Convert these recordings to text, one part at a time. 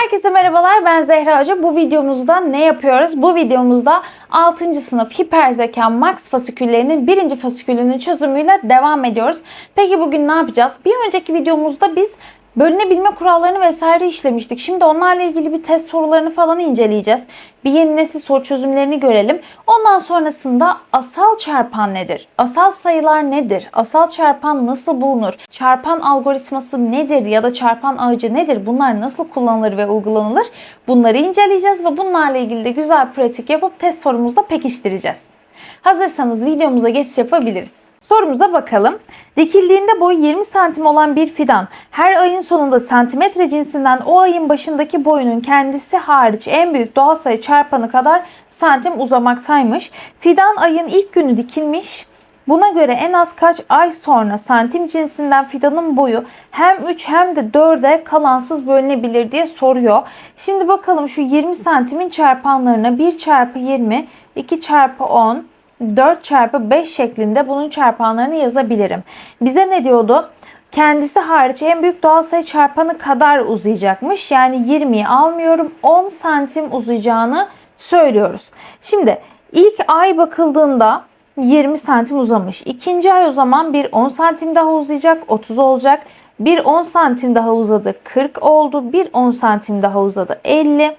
Herkese merhabalar ben Zehra Hoca. Bu videomuzda ne yapıyoruz? Bu videomuzda 6. sınıf hiperzeka max fasiküllerinin birinci fasikülünün çözümüyle devam ediyoruz. Peki bugün ne yapacağız? Bir önceki videomuzda biz bölünebilme kurallarını vesaire işlemiştik. Şimdi onlarla ilgili bir test sorularını falan inceleyeceğiz. Bir yeni nesil soru çözümlerini görelim. Ondan sonrasında asal çarpan nedir? Asal sayılar nedir? Asal çarpan nasıl bulunur? Çarpan algoritması nedir ya da çarpan ağacı nedir? Bunlar nasıl kullanılır ve uygulanılır? Bunları inceleyeceğiz ve bunlarla ilgili de güzel pratik yapıp test sorumuzda pekiştireceğiz. Hazırsanız videomuza geçiş yapabiliriz. Sorumuza bakalım. Dikildiğinde boyu 20 santim olan bir fidan her ayın sonunda santimetre cinsinden o ayın başındaki boyunun kendisi hariç en büyük doğal sayı çarpanı kadar santim uzamaktaymış. Fidan ayın ilk günü dikilmiş. Buna göre en az kaç ay sonra santim cinsinden fidanın boyu hem 3 hem de 4'e kalansız bölünebilir diye soruyor. Şimdi bakalım şu 20 santimin çarpanlarına 1 çarpı 20, 2 çarpı 10, 4 çarpı 5 şeklinde bunun çarpanlarını yazabilirim. Bize ne diyordu? Kendisi hariç en büyük doğal sayı çarpanı kadar uzayacakmış. Yani 20'yi almıyorum 10 santim uzayacağını söylüyoruz. Şimdi ilk ay bakıldığında 20 santim uzamış. İkinci ay o zaman bir 10 santim daha uzayacak 30 olacak. Bir 10 santim daha uzadı 40 oldu. Bir 10 santim daha uzadı 50.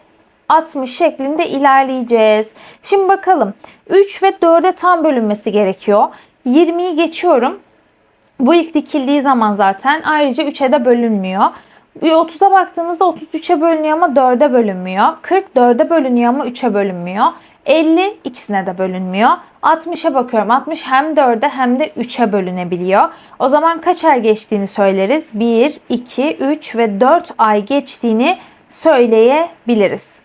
60 şeklinde ilerleyeceğiz. Şimdi bakalım 3 ve 4'e tam bölünmesi gerekiyor. 20'yi geçiyorum. Bu ilk dikildiği zaman zaten ayrıca 3'e de bölünmüyor. 30'a baktığımızda 33'e bölünüyor ama 4'e bölünmüyor. 40 4'e bölünüyor ama 3'e bölünmüyor. 50 ikisine de bölünmüyor. 60'a bakıyorum. 60 hem 4'e hem de 3'e bölünebiliyor. O zaman kaç ay geçtiğini söyleriz. 1, 2, 3 ve 4 ay geçtiğini söyleyebiliriz.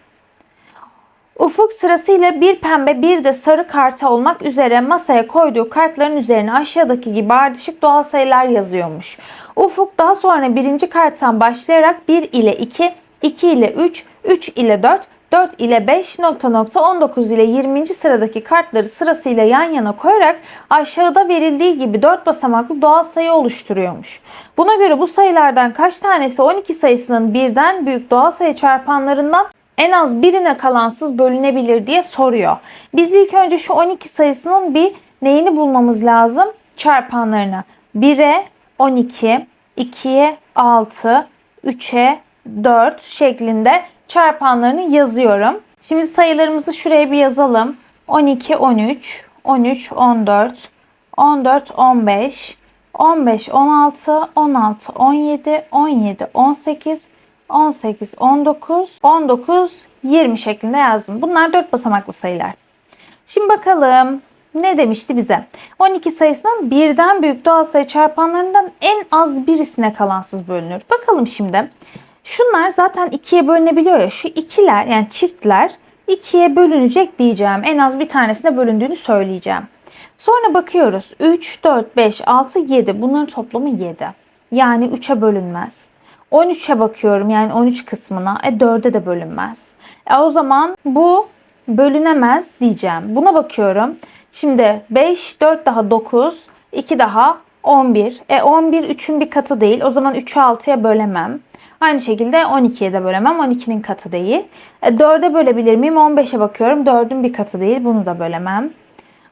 Ufuk sırasıyla bir pembe bir de sarı karta olmak üzere masaya koyduğu kartların üzerine aşağıdaki gibi ardışık doğal sayılar yazıyormuş. Ufuk daha sonra birinci karttan başlayarak 1 ile 2, 2 ile 3, 3 ile 4, 4 ile 5 nokta nokta 19 ile 20. sıradaki kartları sırasıyla yan yana koyarak aşağıda verildiği gibi 4 basamaklı doğal sayı oluşturuyormuş. Buna göre bu sayılardan kaç tanesi 12 sayısının birden büyük doğal sayı çarpanlarından en az birine kalansız bölünebilir diye soruyor. Biz ilk önce şu 12 sayısının bir neyini bulmamız lazım? Çarpanlarını. 1'e 12, 2'ye 6, 3'e 4 şeklinde çarpanlarını yazıyorum. Şimdi sayılarımızı şuraya bir yazalım. 12, 13, 13, 14, 14, 15, 15, 16, 16, 17, 17, 18, 18, 19, 19, 20 şeklinde yazdım. Bunlar 4 basamaklı sayılar. Şimdi bakalım ne demişti bize? 12 sayısının birden büyük doğal sayı çarpanlarından en az birisine kalansız bölünür. Bakalım şimdi. Şunlar zaten ikiye bölünebiliyor ya. Şu ikiler yani çiftler ikiye bölünecek diyeceğim. En az bir tanesine bölündüğünü söyleyeceğim. Sonra bakıyoruz. 3, 4, 5, 6, 7. Bunların toplamı 7. Yani 3'e bölünmez. 13'e bakıyorum yani 13 kısmına. E 4'e de bölünmez. E o zaman bu bölünemez diyeceğim. Buna bakıyorum. Şimdi 5, 4 daha 9, 2 daha 11. E 11 3'ün bir katı değil. O zaman 3'ü 6'ya bölemem. Aynı şekilde 12'ye de bölemem. 12'nin katı değil. E 4'e bölebilir miyim? 15'e bakıyorum. 4'ün bir katı değil. Bunu da bölemem.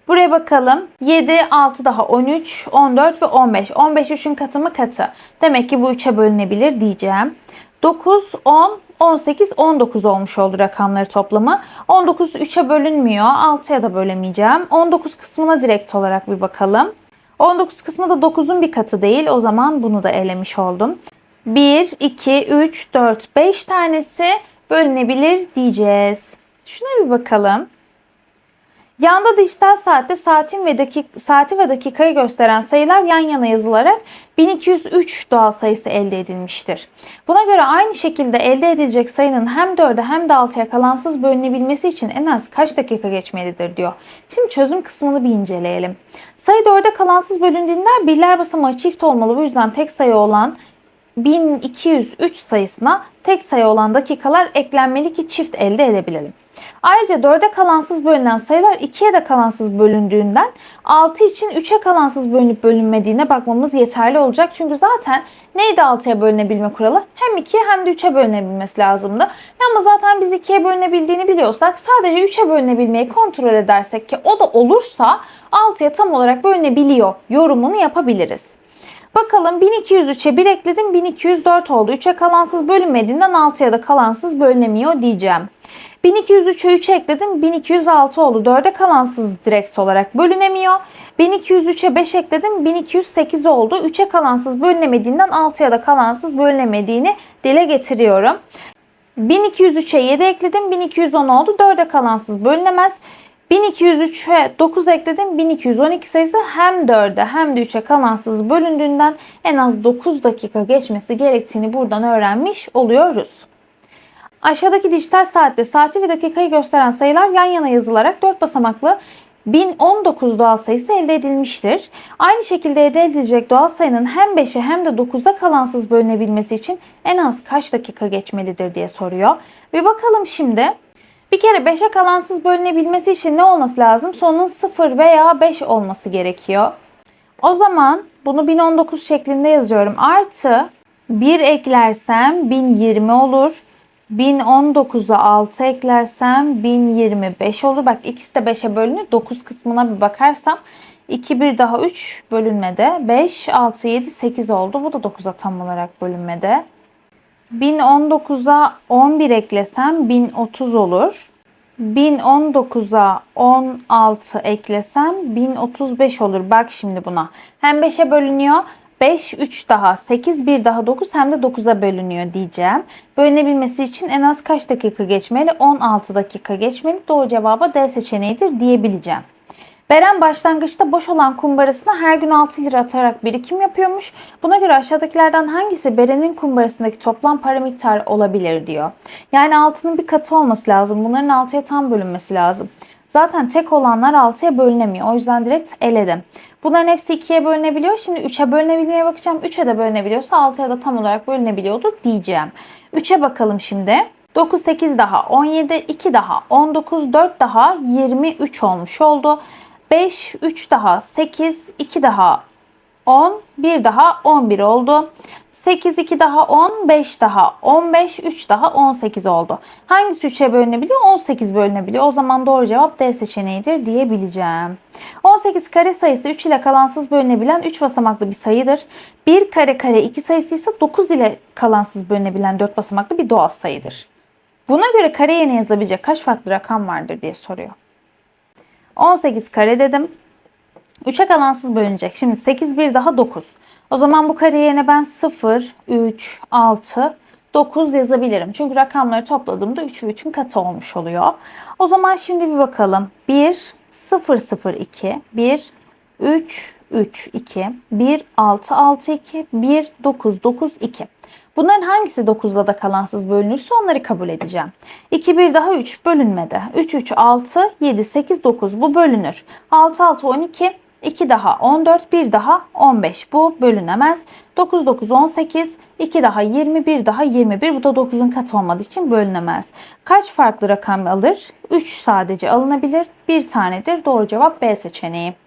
Buraya bakalım. 7, 6 daha 13, 14 ve 15. 15 3'ün katı mı katı. Demek ki bu 3'e bölünebilir diyeceğim. 9, 10, 18, 19 olmuş oldu rakamları toplamı. 19 3'e bölünmüyor. 6'ya da bölemeyeceğim. 19 kısmına direkt olarak bir bakalım. 19 kısmı da 9'un bir katı değil. O zaman bunu da elemiş oldum. 1, 2, 3, 4, 5 tanesi bölünebilir diyeceğiz. Şuna bir bakalım. Yanda dijital saatte saatin ve dakik, saati ve dakikayı gösteren sayılar yan yana yazılarak 1203 doğal sayısı elde edilmiştir. Buna göre aynı şekilde elde edilecek sayının hem 4'e hem de 6'ya kalansız bölünebilmesi için en az kaç dakika geçmelidir diyor. Şimdi çözüm kısmını bir inceleyelim. Sayı 4'e kalansız bölündüğünde birler basamağı çift olmalı. Bu yüzden tek sayı olan 1203 sayısına tek sayı olan dakikalar eklenmeli ki çift elde edebilelim. Ayrıca 4'e kalansız bölünen sayılar 2'ye de kalansız bölündüğünden 6 için 3'e kalansız bölünüp bölünmediğine bakmamız yeterli olacak. Çünkü zaten neydi 6'ya bölünebilme kuralı? Hem 2'ye hem de 3'e bölünebilmesi lazımdı. Ama zaten biz 2'ye bölünebildiğini biliyorsak sadece 3'e bölünebilmeyi kontrol edersek ki o da olursa 6'ya tam olarak bölünebiliyor yorumunu yapabiliriz. Bakalım 1203'e 1 ekledim 1204 oldu. 3'e kalansız bölünmediğinden 6'ya da kalansız bölünemiyor diyeceğim. 1203'e 3 ekledim 1206 oldu. 4'e kalansız direkt olarak bölünemiyor. 1203'e 5 ekledim 1208 oldu. 3'e kalansız bölünemediğinden 6'ya da kalansız bölünemediğini dile getiriyorum. 1203'e 7 ekledim 1210 oldu. 4'e kalansız bölünemez. 1203'e 9 ekledim. 1212 sayısı hem 4'e hem de 3'e kalansız bölündüğünden en az 9 dakika geçmesi gerektiğini buradan öğrenmiş oluyoruz. Aşağıdaki dijital saatte saati ve dakikayı gösteren sayılar yan yana yazılarak 4 basamaklı 1019 doğal sayısı elde edilmiştir. Aynı şekilde elde edilecek doğal sayının hem 5'e hem de 9'a kalansız bölünebilmesi için en az kaç dakika geçmelidir diye soruyor. Bir bakalım şimdi. Bir kere 5'e kalansız bölünebilmesi için ne olması lazım? Sonun 0 veya 5 olması gerekiyor. O zaman bunu 1019 şeklinde yazıyorum. Artı 1 eklersem 1020 olur. 1019'a 6 eklersem 1025 olur. Bak ikisi de 5'e bölünür. 9 kısmına bir bakarsam 2 1 daha 3 bölünmede. 5 6 7 8 oldu. Bu da 9'a tam olarak bölünmede. 1019'a 11 eklesem 1030 olur. 1019'a 16 eklesem 1035 olur. Bak şimdi buna. Hem 5'e bölünüyor. 5, 3 daha, 8, 1 daha 9 hem de 9'a bölünüyor diyeceğim. Bölünebilmesi için en az kaç dakika geçmeli? 16 dakika geçmeli. Doğru cevaba D seçeneğidir diyebileceğim. Beren başlangıçta boş olan kumbarasına her gün 6 lira atarak birikim yapıyormuş. Buna göre aşağıdakilerden hangisi Beren'in kumbarasındaki toplam para miktarı olabilir diyor. Yani 6'nın bir katı olması lazım. Bunların 6'ya tam bölünmesi lazım. Zaten tek olanlar 6'ya bölünemiyor. O yüzden direkt eledim. Bunların hepsi 2'ye bölünebiliyor. Şimdi 3'e bölünebilmeye bakacağım. 3'e de bölünebiliyorsa 6'ya da tam olarak bölünebiliyordu diyeceğim. 3'e bakalım şimdi. 9, 8 daha 17, 2 daha 19, 4 daha 23 olmuş oldu. 5, 3 daha 8, 2 daha 10, 1 daha 11 oldu. 8, 2 daha 10, 5 daha 15, 3 daha 18 oldu. Hangisi 3'e bölünebiliyor? 18 bölünebiliyor. O zaman doğru cevap D seçeneğidir diyebileceğim. 18 kare sayısı 3 ile kalansız bölünebilen 3 basamaklı bir sayıdır. 1 kare kare 2 sayısı ise 9 ile kalansız bölünebilen 4 basamaklı bir doğal sayıdır. Buna göre kare yerine yazılabilecek kaç farklı rakam vardır diye soruyor. 18 kare dedim. 3'e kalansız bölünecek. Şimdi 8 bir daha 9. O zaman bu kare yerine ben 0, 3, 6, 9 yazabilirim. Çünkü rakamları topladığımda 3 ve 3'ün katı olmuş oluyor. O zaman şimdi bir bakalım. 1, 0, 0, 2, 1, 3, 3, 2, 1, 6, 6, 2, 1, 9, 9, 2. Bunların hangisi 9'la da kalansız bölünürse onları kabul edeceğim. 2, 1 daha 3 bölünmedi. 3, 3, 6, 7, 8, 9 bu bölünür. 6, 6, 12, 2 daha 14, 1 daha 15. Bu bölünemez. 9, 9, 18, 2 daha 21 daha 21. Bu da 9'un katı olmadığı için bölünemez. Kaç farklı rakam alır? 3 sadece alınabilir. Bir tanedir. Doğru cevap B seçeneği.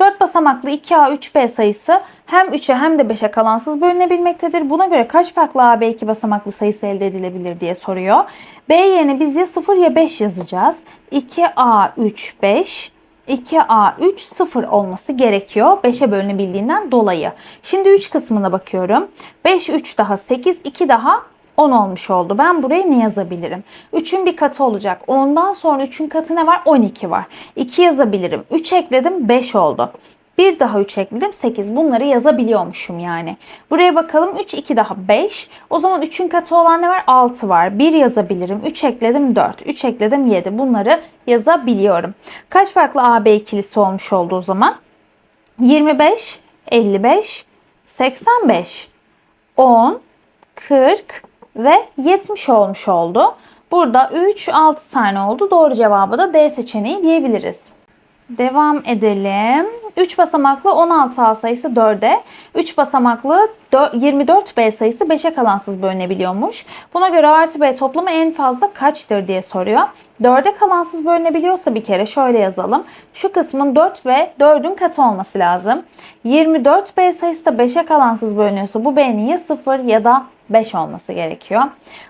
4 basamaklı 2A 3B sayısı hem 3'e hem de 5'e kalansız bölünebilmektedir. Buna göre kaç farklı AB 2 basamaklı sayısı elde edilebilir diye soruyor. B yerine biz ya 0 ya 5 yazacağız. 2A 3 5 2A3 0 olması gerekiyor. 5'e bölünebildiğinden dolayı. Şimdi 3 kısmına bakıyorum. 5, 3 daha 8, 2 daha 10 olmuş oldu. Ben buraya ne yazabilirim? 3'ün bir katı olacak. Ondan sonra 3'ün katı ne var? 12 var. 2 yazabilirim. 3 ekledim 5 oldu. Bir daha 3 ekledim 8. Bunları yazabiliyormuşum yani. Buraya bakalım 3 2 daha 5. O zaman 3'ün katı olan ne var? 6 var. 1 yazabilirim. 3 ekledim 4. 3 ekledim 7. Bunları yazabiliyorum. Kaç farklı AB ikilisi olmuş oldu o zaman? 25, 55, 85, 10, 40 ve 70 olmuş oldu. Burada 3, 6 tane oldu. Doğru cevabı da D seçeneği diyebiliriz. Devam edelim. 3 basamaklı 16A sayısı 4'e, 3 basamaklı 24B sayısı 5'e kalansız bölünebiliyormuş. Buna göre A artı B toplamı en fazla kaçtır diye soruyor. 4'e kalansız bölünebiliyorsa bir kere şöyle yazalım. Şu kısmın 4 ve 4'ün katı olması lazım. 24B sayısı da 5'e kalansız bölünüyorsa bu B'nin ya 0 ya da 5 olması gerekiyor.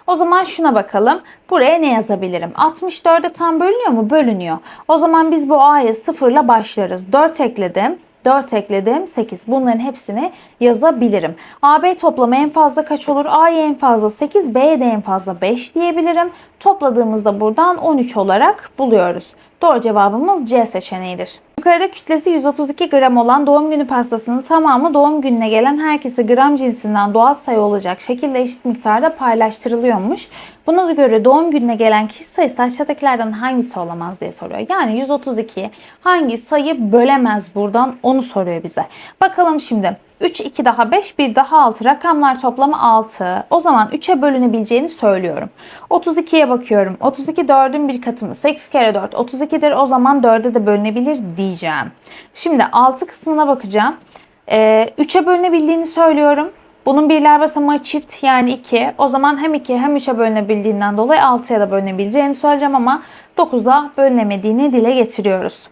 O zaman şuna bakalım. Buraya ne yazabilirim? 64'e tam bölünüyor mu? Bölünüyor. O zaman biz bu A'ya 0 ile başlarız. 4 ekledim. 4 ekledim 8. Bunların hepsini yazabilirim. AB toplamı en fazla kaç olur? A'ya en fazla 8, B'ye de en fazla 5 diyebilirim. Topladığımızda buradan 13 olarak buluyoruz. Doğru cevabımız C seçeneğidir. Yukarıda kütlesi 132 gram olan doğum günü pastasının tamamı doğum gününe gelen herkese gram cinsinden doğal sayı olacak şekilde eşit miktarda paylaştırılıyormuş. Buna göre doğum gününe gelen kişi sayısı aşağıdakilerden hangisi olamaz diye soruyor. Yani 132 hangi sayı bölemez buradan onu soruyor bize. Bakalım şimdi 3, 2 daha 5, 1 daha 6 rakamlar toplamı 6. O zaman 3'e bölünebileceğini söylüyorum. 32'ye bakıyorum. 32 4'ün bir katı mı? 8 kere 4 32'dir. O zaman 4'e de bölünebilir diyeceğim. Şimdi 6 kısmına bakacağım. Ee, 3'e bölünebildiğini söylüyorum. Bunun birler basamağı çift yani 2. O zaman hem 2 hem 3'e bölünebildiğinden dolayı 6'ya da bölünebileceğini söyleyeceğim ama 9'a bölünemediğini dile getiriyoruz.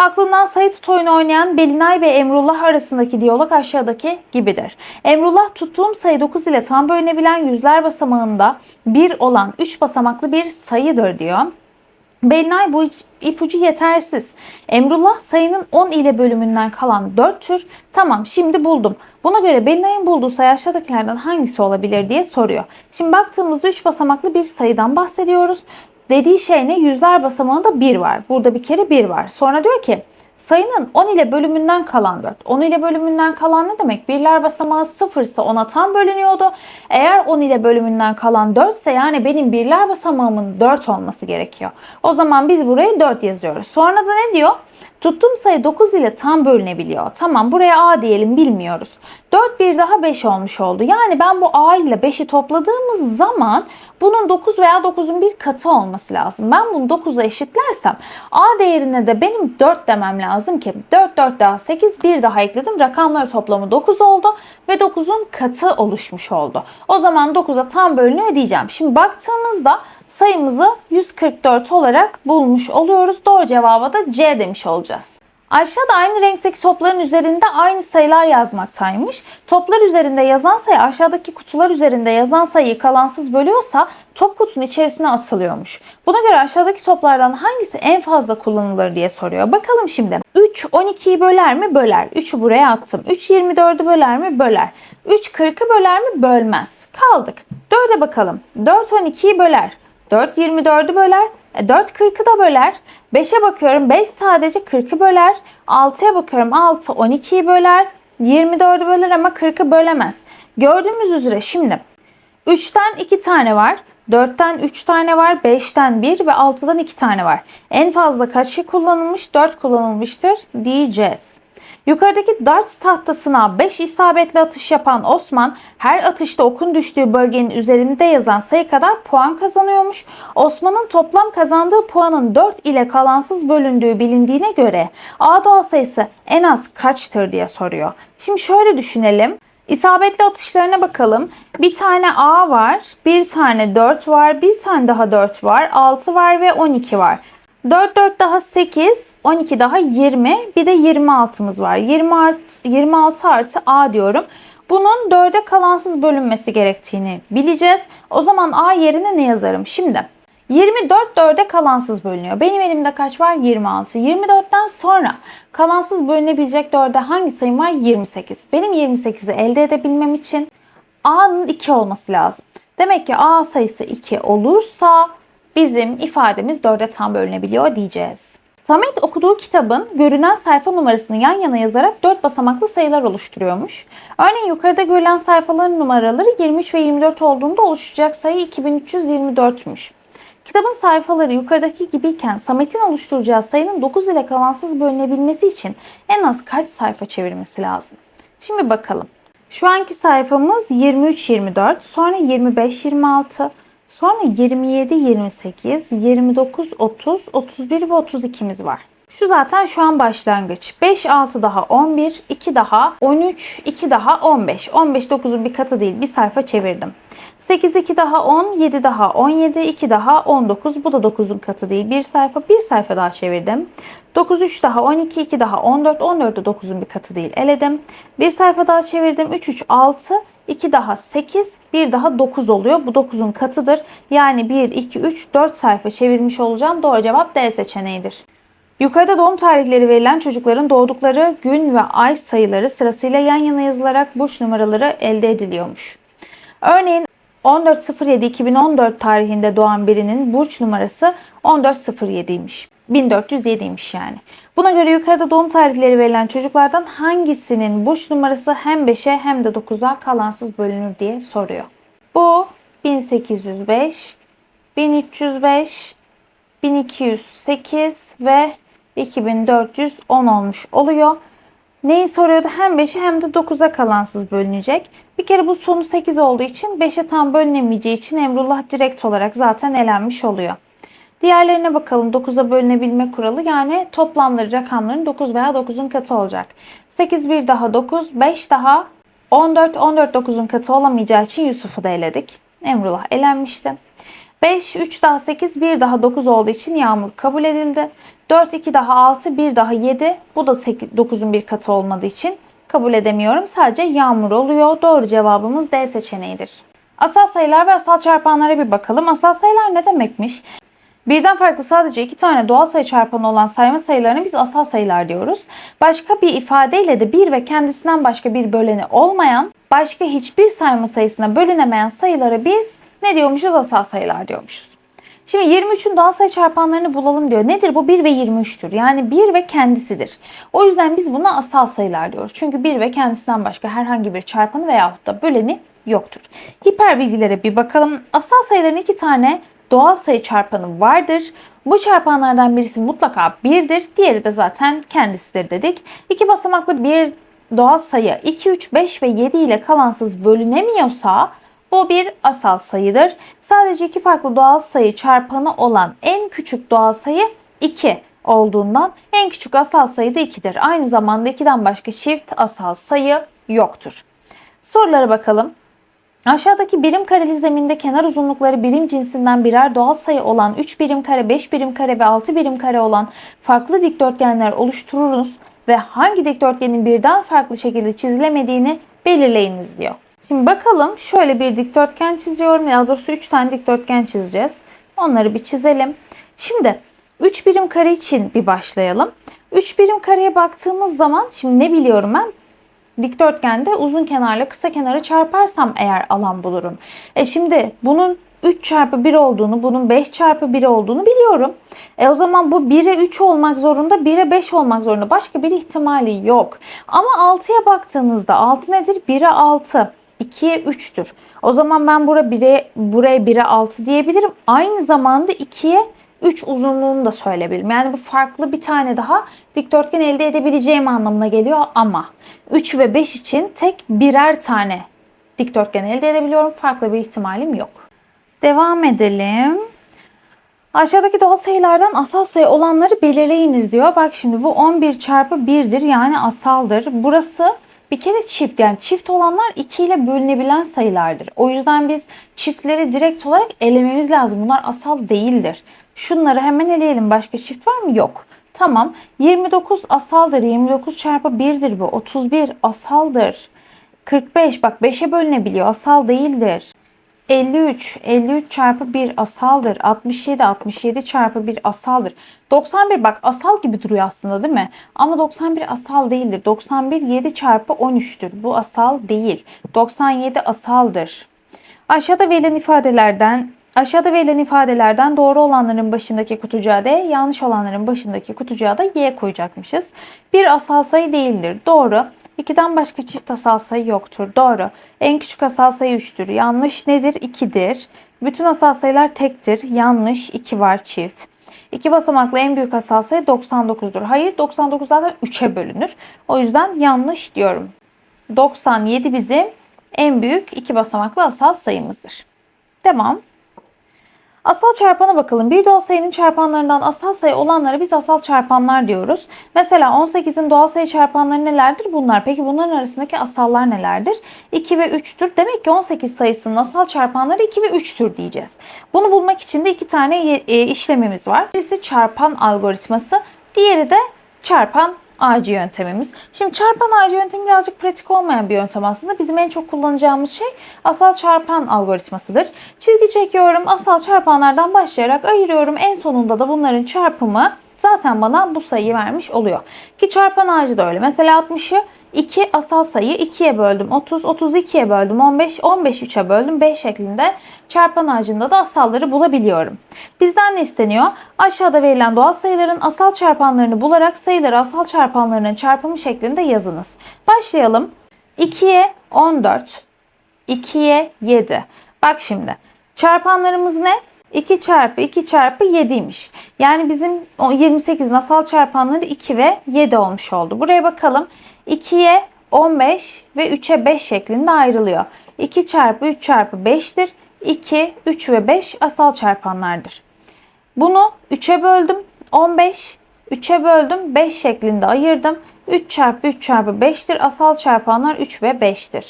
Aklından sayı tut oyunu oynayan Belinay ve Emrullah arasındaki diyalog aşağıdaki gibidir. Emrullah tuttuğum sayı 9 ile tam bölünebilen yüzler basamağında 1 olan 3 basamaklı bir sayıdır diyor. Belinay bu ipucu yetersiz. Emrullah sayının 10 ile bölümünden kalan 4 tür. Tamam şimdi buldum. Buna göre Belinay'ın bulduğu sayı aşağıdakilerden hangisi olabilir diye soruyor. Şimdi baktığımızda 3 basamaklı bir sayıdan bahsediyoruz. Dediği şey ne? Yüzler basamağında 1 var. Burada bir kere 1 var. Sonra diyor ki sayının 10 ile bölümünden kalan 4. 10 ile bölümünden kalan ne demek? Birler basamağı 0 ise ona tam bölünüyordu. Eğer 10 ile bölümünden kalan 4 ise yani benim birler basamağımın 4 olması gerekiyor. O zaman biz buraya 4 yazıyoruz. Sonra da ne diyor? Tuttuğum sayı 9 ile tam bölünebiliyor. Tamam buraya A diyelim bilmiyoruz. 4 bir daha 5 olmuş oldu. Yani ben bu A ile 5'i topladığımız zaman bunun 9 veya 9'un bir katı olması lazım. Ben bunu 9'a eşitlersem A değerine de benim 4 demem lazım ki 4 4 daha 8 bir daha ekledim. Rakamları toplamı 9 oldu ve 9'un katı oluşmuş oldu. O zaman 9'a tam bölünüyor diyeceğim. Şimdi baktığımızda sayımızı 144 olarak bulmuş oluyoruz. Doğru cevaba da C demiş olacağız. Aşağıda aynı renkteki topların üzerinde aynı sayılar yazmaktaymış. Toplar üzerinde yazan sayı aşağıdaki kutular üzerinde yazan sayıyı kalansız bölüyorsa top kutunun içerisine atılıyormuş. Buna göre aşağıdaki toplardan hangisi en fazla kullanılır diye soruyor. Bakalım şimdi. 3 12'yi böler mi? Böler. 3'ü buraya attım. 3 24'ü böler mi? Böler. 3 40'ı böler mi? Bölmez. Kaldık. 4'e bakalım. 4 12'yi böler. 4 24'ü böler. 4 40'ı da böler. 5'e bakıyorum 5 sadece 40'ı böler. 6'ya bakıyorum 6 12'yi böler. 24'ü böler ama 40'ı bölemez. Gördüğümüz üzere şimdi 3'ten 2 tane var. 4'ten 3 tane var, 5'ten 1 ve 6'dan 2 tane var. En fazla kaçı kullanılmış? 4 kullanılmıştır diyeceğiz. Yukarıdaki dart tahtasına 5 isabetli atış yapan Osman her atışta okun düştüğü bölgenin üzerinde yazan sayı kadar puan kazanıyormuş. Osman'ın toplam kazandığı puanın 4 ile kalansız bölündüğü bilindiğine göre A doğal sayısı en az kaçtır diye soruyor. Şimdi şöyle düşünelim. İsabetli atışlarına bakalım. Bir tane A var, bir tane 4 var, bir tane daha 4 var, 6 var ve 12 var. 4 4 daha 8, 12 daha 20, bir de 26'mız var. 20 art, 26 artı A diyorum. Bunun 4'e kalansız bölünmesi gerektiğini bileceğiz. O zaman A yerine ne yazarım? Şimdi 24 4'e kalansız bölünüyor. Benim elimde kaç var? 26. 24'ten sonra kalansız bölünebilecek 4'e hangi sayım var? 28. Benim 28'i elde edebilmem için A'nın 2 olması lazım. Demek ki A sayısı 2 olursa bizim ifademiz 4'e tam bölünebiliyor diyeceğiz. Samet okuduğu kitabın görünen sayfa numarasını yan yana yazarak 4 basamaklı sayılar oluşturuyormuş. Örneğin yukarıda görülen sayfaların numaraları 23 ve 24 olduğunda oluşacak sayı 2324'müş. Kitabın sayfaları yukarıdaki gibiyken Samet'in oluşturacağı sayının 9 ile kalansız bölünebilmesi için en az kaç sayfa çevirmesi lazım? Şimdi bakalım. Şu anki sayfamız 23-24, sonra 25-26, sonra 27-28, 29-30, 31 ve 32'miz var. Şu zaten şu an başlangıç. 5, 6 daha 11, 2 daha 13, 2 daha 15. 15 9'un bir katı değil. Bir sayfa çevirdim. 8, 2 daha 10, 7 daha 17, 2 daha 19. Bu da 9'un katı değil. Bir sayfa, bir sayfa daha çevirdim. 9, 3 daha 12, 2 daha 14, 14 de 9'un bir katı değil. Eledim. Bir sayfa daha çevirdim. 3, 3, 6, 2 daha 8, 1 daha 9 oluyor. Bu 9'un katıdır. Yani 1, 2, 3, 4 sayfa çevirmiş olacağım. Doğru cevap D seçeneğidir. Yukarıda doğum tarihleri verilen çocukların doğdukları gün ve ay sayıları sırasıyla yan yana yazılarak burç numaraları elde ediliyormuş. Örneğin 14.07.2014 tarihinde doğan birinin burç numarası 1407'ymiş. 1407'ymiş yani. Buna göre yukarıda doğum tarihleri verilen çocuklardan hangisinin burç numarası hem 5'e hem de 9'a kalansız bölünür diye soruyor. Bu 1805, 1305, 1208 ve 2410 olmuş oluyor. Neyi soruyordu? Hem 5'e hem de 9'a kalansız bölünecek. Bir kere bu sonu 8 olduğu için 5'e tam bölünemeyeceği için Emrullah direkt olarak zaten elenmiş oluyor. Diğerlerine bakalım 9'a bölünebilme kuralı yani toplamları rakamların 9 veya 9'un katı olacak. 8 bir daha 9, 5 daha 14, 14 9'un katı olamayacağı için Yusuf'u da eledik. Emrullah elenmişti. 5, 3 daha 8, 1 daha 9 olduğu için Yağmur kabul edildi. 4, 2 daha 6, 1 daha 7. Bu da 9'un bir katı olmadığı için kabul edemiyorum. Sadece Yağmur oluyor. Doğru cevabımız D seçeneğidir. Asal sayılar ve asal çarpanlara bir bakalım. Asal sayılar ne demekmiş? Birden farklı sadece iki tane doğal sayı çarpanı olan sayma sayılarını biz asal sayılar diyoruz. Başka bir ifadeyle de bir ve kendisinden başka bir böleni olmayan, başka hiçbir sayma sayısına bölünemeyen sayılara biz ne diyormuşuz? Asal sayılar diyormuşuz. Şimdi 23'ün doğal sayı çarpanlarını bulalım diyor. Nedir bu? 1 ve 23'tür. Yani 1 ve kendisidir. O yüzden biz buna asal sayılar diyoruz. Çünkü 1 ve kendisinden başka herhangi bir çarpanı veyahut da böleni yoktur. Hiper bilgilere bir bakalım. Asal sayıların iki tane doğal sayı çarpanı vardır. Bu çarpanlardan birisi mutlaka 1'dir. Diğeri de zaten kendisidir dedik. İki basamaklı bir doğal sayı 2, 3, 5 ve 7 ile kalansız bölünemiyorsa bu bir asal sayıdır. Sadece iki farklı doğal sayı çarpanı olan en küçük doğal sayı 2 olduğundan en küçük asal sayı da 2'dir. Aynı zamanda 2'den başka çift asal sayı yoktur. Sorulara bakalım. Aşağıdaki birim kareli zeminde kenar uzunlukları birim cinsinden birer doğal sayı olan 3 birim kare, 5 birim kare ve 6 birim kare olan farklı dikdörtgenler oluştururuz ve hangi dikdörtgenin birden farklı şekilde çizilemediğini belirleyiniz diyor. Şimdi bakalım şöyle bir dikdörtgen çiziyorum. Ya doğrusu 3 tane dikdörtgen çizeceğiz. Onları bir çizelim. Şimdi 3 birim kare için bir başlayalım. 3 birim kareye baktığımız zaman şimdi ne biliyorum ben? Dikdörtgende uzun kenarla kısa kenarı çarparsam eğer alan bulurum. E şimdi bunun 3 çarpı 1 olduğunu, bunun 5 çarpı 1 olduğunu biliyorum. E o zaman bu 1'e 3 olmak zorunda, 1'e 5 olmak zorunda. Başka bir ihtimali yok. Ama 6'ya baktığınızda 6 nedir? 1'e 6. 2'ye 3'tür. O zaman ben buraya 1'e buraya 1'e 6 diyebilirim. Aynı zamanda 2'ye 3 uzunluğunu da söyleyebilirim. Yani bu farklı bir tane daha dikdörtgen elde edebileceğim anlamına geliyor ama 3 ve 5 için tek birer tane dikdörtgen elde edebiliyorum. Farklı bir ihtimalim yok. Devam edelim. Aşağıdaki doğal sayılardan asal sayı olanları belirleyiniz diyor. Bak şimdi bu 11 çarpı 1'dir yani asaldır. Burası bir kere çift yani çift olanlar 2 ile bölünebilen sayılardır. O yüzden biz çiftleri direkt olarak elememiz lazım. Bunlar asal değildir. Şunları hemen eleyelim. Başka çift var mı? Yok. Tamam. 29 asaldır. 29 çarpı 1'dir bu. 31 asaldır. 45 bak 5'e bölünebiliyor. Asal değildir. 53, 53 çarpı 1 asaldır. 67, 67 çarpı 1 asaldır. 91 bak asal gibi duruyor aslında değil mi? Ama 91 asal değildir. 91 7 çarpı 13'tür. Bu asal değil. 97 asaldır. Aşağıda verilen ifadelerden Aşağıda verilen ifadelerden doğru olanların başındaki kutucuğa D, yanlış olanların başındaki kutucuğa da Y koyacakmışız. Bir asal sayı değildir. Doğru. 2'den başka çift asal sayı yoktur. Doğru. En küçük asal sayı 3'tür. Yanlış nedir? 2'dir. Bütün asal sayılar tektir. Yanlış 2 var çift. 2 basamaklı en büyük asal sayı 99'dur. Hayır 99 zaten 3'e bölünür. O yüzden yanlış diyorum. 97 bizim en büyük iki basamaklı asal sayımızdır. Devam. Asal çarpana bakalım. Bir doğal sayının çarpanlarından asal sayı olanlara biz asal çarpanlar diyoruz. Mesela 18'in doğal sayı çarpanları nelerdir? Bunlar. Peki bunların arasındaki asallar nelerdir? 2 ve 3'tür. Demek ki 18 sayısının asal çarpanları 2 ve 3'tür diyeceğiz. Bunu bulmak için de iki tane e, işlemimiz var. Birisi çarpan algoritması, diğeri de çarpan ağacı yöntemimiz. Şimdi çarpan ağacı yöntemi birazcık pratik olmayan bir yöntem aslında. Bizim en çok kullanacağımız şey asal çarpan algoritmasıdır. Çizgi çekiyorum. Asal çarpanlardan başlayarak ayırıyorum. En sonunda da bunların çarpımı zaten bana bu sayıyı vermiş oluyor. Ki çarpan ağacı da öyle. Mesela 60'ı 2 asal sayı 2'ye böldüm 30, 32'ye böldüm 15, 15 3'e böldüm 5 şeklinde çarpan ağacında da asalları bulabiliyorum. Bizden ne isteniyor? Aşağıda verilen doğal sayıların asal çarpanlarını bularak sayıları asal çarpanlarının çarpımı şeklinde yazınız. Başlayalım. 2'ye 14, 2'ye 7. Bak şimdi çarpanlarımız ne? 2 çarpı 2 çarpı 7'ymiş. Yani bizim o 28'in asal çarpanları 2 ve 7 olmuş oldu. Buraya bakalım. 2'ye 15 ve 3'e 5 şeklinde ayrılıyor. 2 çarpı 3 çarpı 5'tir. 2, 3 ve 5 asal çarpanlardır. Bunu 3'e böldüm. 15. 3'e böldüm. 5 şeklinde ayırdım. 3 çarpı 3 çarpı 5'tir. Asal çarpanlar 3 ve 5'tir.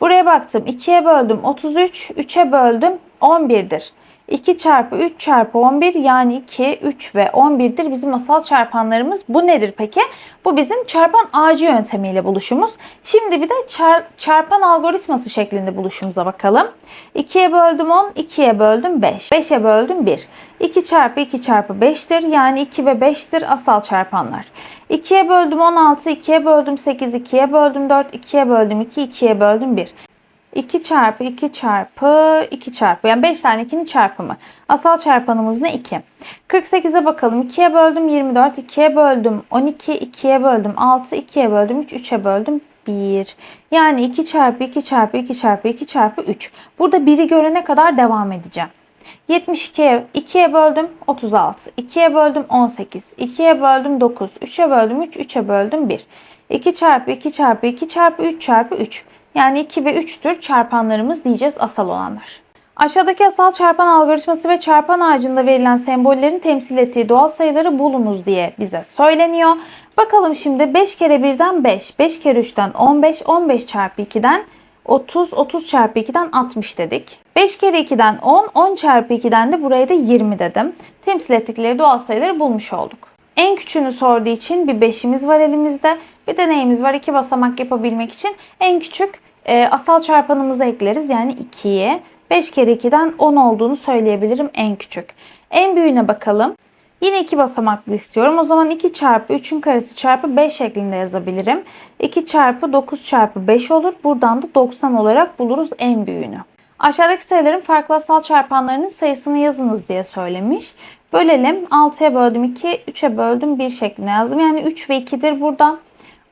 Buraya baktım. 2'ye böldüm 33. 3'e böldüm 11'dir. 2 çarpı 3 çarpı 11 yani 2, 3 ve 11'dir bizim asal çarpanlarımız. Bu nedir peki? Bu bizim çarpan ağacı yöntemiyle buluşumuz. Şimdi bir de çar- çarpan algoritması şeklinde buluşumuza bakalım. 2'ye böldüm 10, 2'ye böldüm 5. 5'e böldüm 1. 2 çarpı 2 çarpı 5'tir yani 2 ve 5'tir asal çarpanlar. 2'ye böldüm 16, 2'ye böldüm 8, 2'ye böldüm 4, 2'ye böldüm 2, 2'ye böldüm 1. 2 çarpı 2 çarpı 2 çarpı yani 5 tane 2'nin çarpımı. Asal çarpanımız ne? 2. 48'e bakalım. 2'ye böldüm 24, 2'ye böldüm 12, 2'ye böldüm 6, 2'ye böldüm 3, 3'e böldüm 1. Yani 2 çarpı 2 çarpı 2 çarpı 2 çarpı 3. Burada 1'i görene kadar devam edeceğim. 72'ye 2'ye böldüm 36. 2'ye böldüm 18. 2'ye böldüm 9. 3'e böldüm 3. 3'e böldüm 1. 2 çarpı 2 çarpı 2 çarpı 3 çarpı 3. Yani 2 ve 3'tür çarpanlarımız diyeceğiz asal olanlar. Aşağıdaki asal çarpan algoritması ve çarpan ağacında verilen sembollerin temsil ettiği doğal sayıları bulunuz diye bize söyleniyor. Bakalım şimdi 5 kere 1'den 5, 5 kere 3'ten 15, 15 çarpı 2'den 30, 30 çarpı 2'den 60 dedik. 5 kere 2'den 10, 10 çarpı 2'den de buraya da 20 dedim. Temsil ettikleri doğal sayıları bulmuş olduk. En küçüğünü sorduğu için bir 5'imiz var elimizde. Bir de neyimiz var? 2 basamak yapabilmek için en küçük e, asal çarpanımızı ekleriz. Yani 2'ye 5 kere 2'den 10 olduğunu söyleyebilirim en küçük. En büyüğüne bakalım. Yine 2 basamaklı istiyorum. O zaman 2 çarpı 3'ün karesi çarpı 5 şeklinde yazabilirim. 2 çarpı 9 çarpı 5 olur. Buradan da 90 olarak buluruz en büyüğünü. Aşağıdaki sayıların farklı asal çarpanlarının sayısını yazınız diye söylemiş. Bölelim. 6'ya böldüm 2, 3'e böldüm 1 şeklinde yazdım. Yani 3 ve 2'dir burada.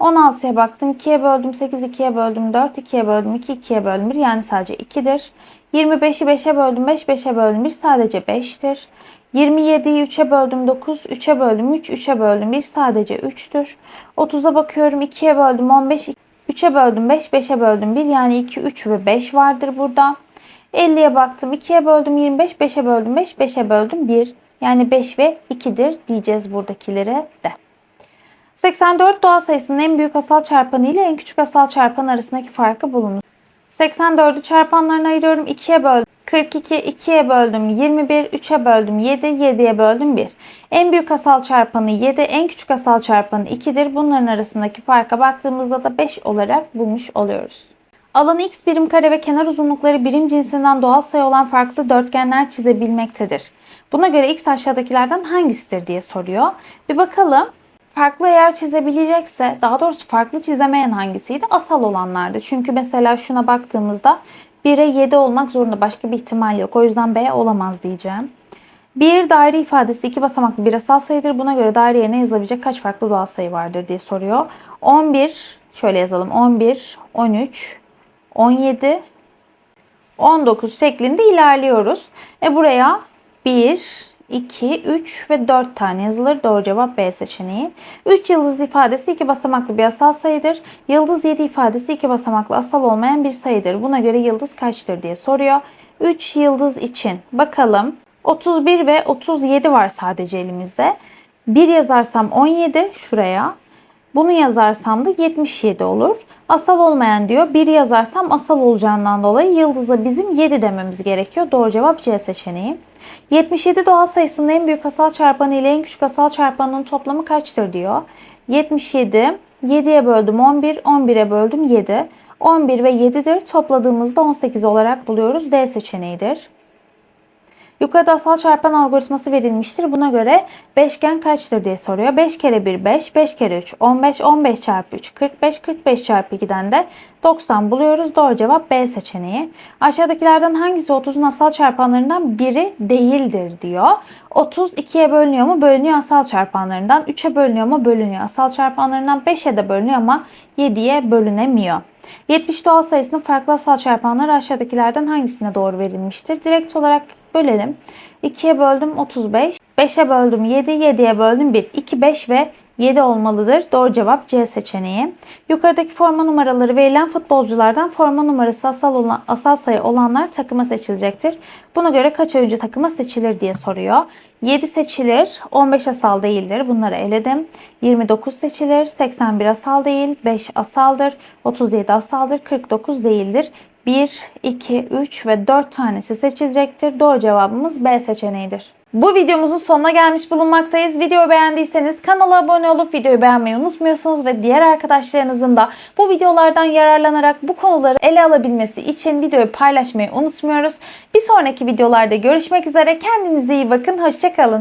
16'ya baktım. 2'ye böldüm 8, 2'ye böldüm 4, 2'ye böldüm 2, 2'ye böldüm 1 yani sadece 2'dir. 25'i 5'e böldüm 5, 5'e böldüm 1 sadece 5'tir. 27'yi 3'e böldüm 9, 3'e böldüm 3, 3'e böldüm 1 sadece 3'tür. 30'a bakıyorum 2'ye böldüm 15, 3'e böldüm 5, 5'e böldüm 1 yani 2, 3 ve 5 vardır burada. 50'ye baktım 2'ye böldüm 25, 5'e böldüm 5, 5'e böldüm 1 yani 5 ve 2'dir diyeceğiz buradakilere de. 84 doğal sayısının en büyük asal çarpanı ile en küçük asal çarpan arasındaki farkı bulunuz. 84'ü çarpanlarına ayırıyorum. 2'ye böldüm. 42, 2'ye böldüm. 21, 3'e böldüm. 7, 7'ye böldüm. 1. En büyük asal çarpanı 7, en küçük asal çarpanı 2'dir. Bunların arasındaki farka baktığımızda da 5 olarak bulmuş oluyoruz. Alanı x birim kare ve kenar uzunlukları birim cinsinden doğal sayı olan farklı dörtgenler çizebilmektedir. Buna göre x aşağıdakilerden hangisidir diye soruyor. Bir bakalım. Farklı eğer çizebilecekse, daha doğrusu farklı çizemeyen hangisiydi? Asal olanlardı. Çünkü mesela şuna baktığımızda 1'e 7 olmak zorunda. Başka bir ihtimal yok. O yüzden B olamaz diyeceğim. Bir daire ifadesi iki basamaklı bir asal sayıdır. Buna göre daire yerine yazılabilecek kaç farklı doğal sayı vardır diye soruyor. 11, şöyle yazalım. 11, 13, 17, 19 şeklinde ilerliyoruz. E buraya 1, 2, 3 ve 4 tane yazılır. Doğru cevap B seçeneği. 3 yıldız ifadesi iki basamaklı bir asal sayıdır. Yıldız 7 ifadesi iki basamaklı asal olmayan bir sayıdır. Buna göre yıldız kaçtır diye soruyor. 3 yıldız için bakalım. 31 ve 37 var sadece elimizde. 1 yazarsam 17 şuraya. Bunu yazarsam da 77 olur. Asal olmayan diyor. 1 yazarsam asal olacağından dolayı yıldıza bizim 7 dememiz gerekiyor. Doğru cevap C seçeneği. 77 doğal sayısının en büyük asal çarpanı ile en küçük asal çarpanının toplamı kaçtır diyor. 77 7'ye böldüm 11, 11'e böldüm 7. 11 ve 7'dir. Topladığımızda 18 olarak buluyoruz. D seçeneğidir. Yukarıda asal çarpan algoritması verilmiştir. Buna göre beşgen kaçtır diye soruyor. 5 kere 1 5, 5 kere 3 15, 15 çarpı 3 45, 45 çarpı 2'den de 90 buluyoruz. Doğru cevap B seçeneği. Aşağıdakilerden hangisi 30'un asal çarpanlarından biri değildir diyor. 30 2'ye bölünüyor mu? Bölünüyor asal çarpanlarından. 3'e bölünüyor mu? Bölünüyor asal çarpanlarından. 5'e de bölünüyor ama 7'ye bölünemiyor. 70 doğal sayısının farklı asal çarpanları aşağıdakilerden hangisine doğru verilmiştir? Direkt olarak bölelim. 2'ye böldüm 35. 5'e böldüm 7. 7'ye böldüm 1. 2, 5 ve 7 olmalıdır. Doğru cevap C seçeneği. Yukarıdaki forma numaraları verilen futbolculardan forma numarası asal, olan, asal sayı olanlar takıma seçilecektir. Buna göre kaç oyuncu takıma seçilir diye soruyor. 7 seçilir, 15 asal değildir. Bunları eledim. 29 seçilir, 81 asal değil, 5 asaldır, 37 asaldır, 49 değildir. 1, 2, 3 ve 4 tanesi seçilecektir. Doğru cevabımız B seçeneğidir. Bu videomuzun sonuna gelmiş bulunmaktayız. Videoyu beğendiyseniz kanala abone olup videoyu beğenmeyi unutmuyorsunuz ve diğer arkadaşlarınızın da bu videolardan yararlanarak bu konuları ele alabilmesi için videoyu paylaşmayı unutmuyoruz. Bir sonraki videolarda görüşmek üzere. Kendinize iyi bakın. Hoşçakalın.